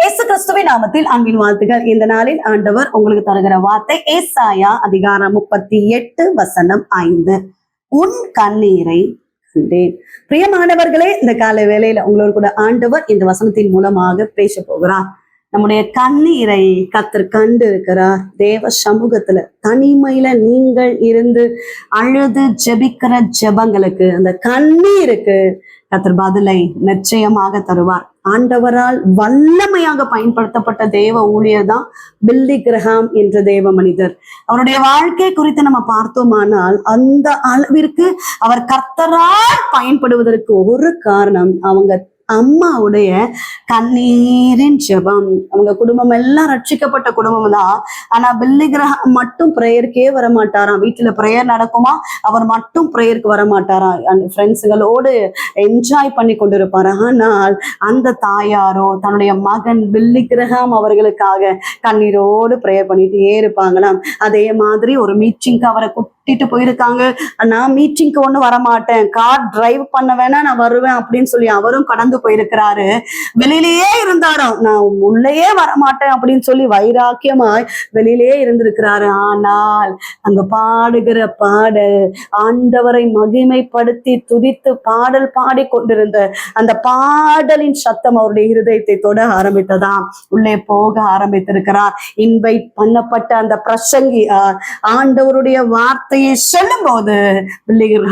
இயேசு கிறிஸ்துவின் நாமத்தில் அன்பின் வாழ்த்துகள் இந்த நாளில் ஆண்டவர் உங்களுக்கு தருகிற வார்த்தை ஏசாயா அதிகாரம் முப்பத்தி எட்டு வசனம் ஐந்து. உன் கண்ணீரை கண்டேன். பிரியமானவர்களே இந்த காலை வேலையில உங்களோடு கூட ஆண்டவர் இந்த வசனத்தின் மூலமாக பேச போகிறார். நம்முடைய கண்ணீரை கத்தர் கண்டு இருக்கிறார் தேவ சமூகத்துல தனிமையில நீங்கள் இருந்து அழுது ஜெபிக்கிற ஜெபங்களுக்கு அந்த கண்ணீருக்கு கத்தர் பதிலை நிச்சயமாக தருவார். ஆண்டவரால் வல்லமையாக பயன்படுத்தப்பட்ட தேவ ஊழியர் தான் பில்லி கிரஹாம் என்ற தேவ மனிதர். அவருடைய வாழ்க்கை குறித்து நம்ம பார்த்தோமானால் அந்த அளவிற்கு அவர் கர்த்தரால் பயன்படுவதற்கு ஒரு காரணம் அவங்க அம்மாவுடைய கண்ணீரின் ஜெபம். அவங்க குடும்பம் எல்லாம் ரட்சிக்கப்பட்ட குடும்பம் தான். ஆனா பில்லி கிரகம் மட்டும் ப்ரேயருக்கே வர மாட்டாராம் வீட்டுல ப்ரேயர் நடக்குமா? அவர் மட்டும் ப்ரேயருக்கு வர மாட்டாராம் அந்த ஃப்ரெண்ட்ஸுகளோடு என்ஜாய் பண்ணி கொண்டிருப்பார். ஆனால் அந்த தாயாரோ தன்னுடைய மகன் பில்லி கிரகம் அவர்களுக்காக கண்ணீரோடு ப்ரேயர் பண்ணிட்டே இருப்பாங்களாம். அதே மாதிரி ஒரு மீட்டிங்க்கு அவரை கூட்டிட்டு போயிருக்காங்க. நான் மீட்டிங்க்கு ஒண்ணு வரமாட்டேன். கார் டிரைவ் பண்ண வேணா நான் வருவேன் அப்படின்னு சொல்லி அவரும் கடந்து போயிருக்கிறாரு. வெளியிலேயே இருந்தாராம். நான் உள்ளேயே வரமாட்டேன் அப்படின்னு சொல்லி வைராக்கியமாய் வெளியிலேயே இருந்திருக்கிறாரு. ஆனால் அங்க பாடுகிற பாடல் ஆண்டவரை மகிமைப்படுத்தி துதித்து பாடல் பாடி கொண்டிருந்த அந்த பாடலின் சத்தம் அவருடைய இருதயத்தை தொட ஆரம்பித்ததாம். உள்ளே போக ஆரம்பித்திருக்கிறார். இன்வைட் பண்ணப்பட்ட அந்த பிரசங்கி ஆண்டவருடைய வார்த்தை வார்த்தையை சொல்லும் போது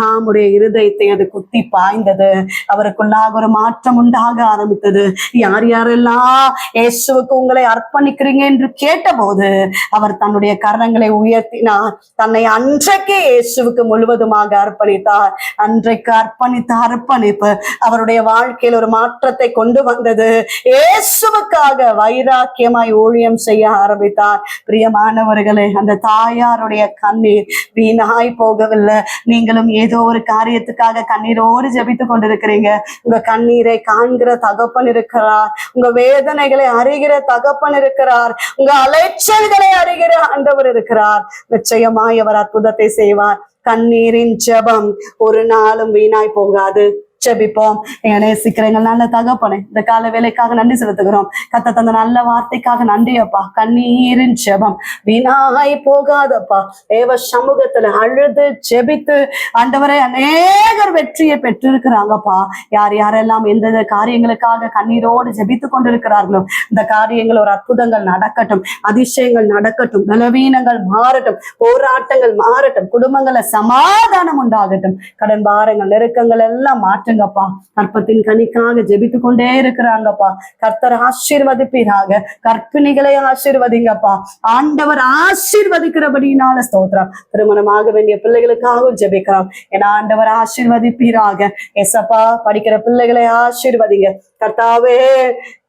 ராமுடைய இருதயத்தை அது குத்தி பாய்ந்தது. அவருக்குள்ளாக ஒரு மாற்றம் உண்டாக ஆரம்பித்தது. யார் யாரெல்லாம் இயேசுவுக்கு உங்களை அர்ப்பணிக்கிறீங்க என்று கேட்டபோது அவர் தன்னுடைய கரங்களை உயர்த்தினார். தன்னை அன்றைக்கே இயேசுவுக்கு முழுவதுமாக அர்ப்பணித்தார். அன்றைக்கு அர்ப்பணித்த அர்ப்பணிப்பு அவருடைய வாழ்க்கையில் ஒரு மாற்றத்தை கொண்டு வந்தது. இயேசுவுக்காக வைராக்கியமாய் ஊழியம் செய்ய ஆரம்பித்தார். பிரியமானவர்களே அந்த தாயாருடைய கண்ணீர் வீணாய் போகவில்லை. நீங்களும் ஏதோ ஒரு காரியத்துக்காக கண்ணீரோடு ஜெபித்து கொண்டிருக்கிறீங்க. உங்க கண்ணீரை காண்கிற தகப்பன் இருக்கிறார். உங்க வேதனைகளை அறிகிற தகப்பன் இருக்கிறார். உங்க அலைச்சல்களை அறிகிற ஆண்டவர் இருக்கிறார். நிச்சயமாய் அவர் அற்புதத்தை செய்வார். கண்ணீரின் ஜபம் ஒரு நாளும் வீணாய் போகாது. ஜெபிப்போம். எங்க நேசிக்கிறேங்க நல்ல தகப்பனே இந்த கால வேலைக்காக நன்றி செலுத்துகிறோம். கத்த தந்த நல்ல வார்த்தைக்காக நன்றி அப்பா. கண்ணீரின் ஜெபம். வீணாய் போகாதப்பா. தேவ சமூகத்துல அழுது ஜெபித்து ஆண்டவரை அநேகர் வெற்றியை பெற்றிருக்கிறாங்கப்பா. யார் யாரெல்லாம் எந்தெந்த காரியங்களுக்காக கண்ணீரோடு ஜெபித்து கொண்டிருக்கிறார்களோ இந்த காரியங்கள் ஒரு அற்புதங்கள் நடக்கட்டும் அதிசயங்கள் நடக்கட்டும் பலவீனங்கள் மாறட்டும் போராட்டங்கள் மாறட்டும் குடும்பங்கள சமாதானம் உண்டாகட்டும். கடன் பாரங்கள் நெருக்கங்கள் எல்லாம் மாற்ற மாற்றுங்கப்பா கற்பத்தின் கனிக்காக ஜெபித்து கொண்டே இருக்கிறாங்கப்பா. கர்த்தர் ஆசீர்வதிப்பீராக. கற்பிணிகளை ஆசீர்வதிங்கப்பா. ஆண்டவர் ஆசீர்வதிக்கிறபடினால ஸ்தோத்திரம். திருமணமாக வேண்டிய பிள்ளைகளுக்காகவும் ஜெபிக்கிறோம் ஏன்னா ஆண்டவர் ஆசீர்வதிப்பீராக. எசப்பா படிக்கிற பிள்ளைகளை ஆசீர்வதிங்க. கர்த்தாவே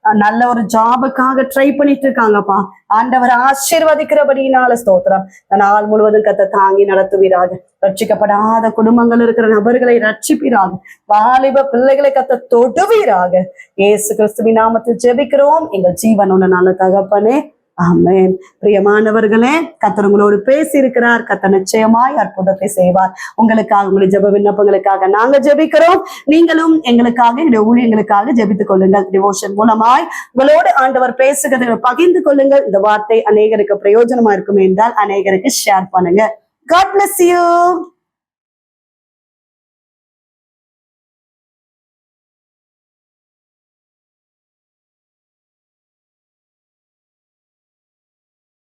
நல்ல ஒரு ஜாபுக்காக ட்ரை பண்ணிட்டு இருக்காங்கப்பா ஆண்டவர் ஆசீர்வதிக்கிறபடினால ஸ்தோத்திரம். நாள் முழுவதும் கத்த தாங்கி நடத்துவீராக. ரட்சிக்கப்படாத குடும்பங்கள் இருக்கிற நபர்களை ரட்சிப்பீராக. வாலிப பிள்ளைகளை கத்த தொடுவீராக. ஏசு கிறிஸ்துவின் நாமத்தில் ஜெபிக்கிறோம். எங்கள் ஜீவனோட நல்ல தகப்பனே ஆமேன். பிரியமானவர்களே கத்தர் உங்களோடு பேசி இருக்கிறார் கத்த நிச்சயமாய் அற்புதத்தை செய்வார். உங்களுக்காக உங்களுடைய ஜெப விண்ணப்பங்களுக்காக நாங்க ஜெபிக்கிறோம். நீங்களும் எங்களுக்காக என்னுடைய ஊழியங்களுக்காக ஜெபித்துக் கொள்ளுங்கள். டிவோஷன் மூலமாய் உங்களோடு ஆண்டவர் பேசுகிறத பகிர்ந்து கொள்ளுங்கள். இந்த வார்த்தை அநேகருக்கு பிரயோஜனமா இருக்கும் என்றால் அநேகருக்கு ஷேர் பண்ணுங்க. God bless you.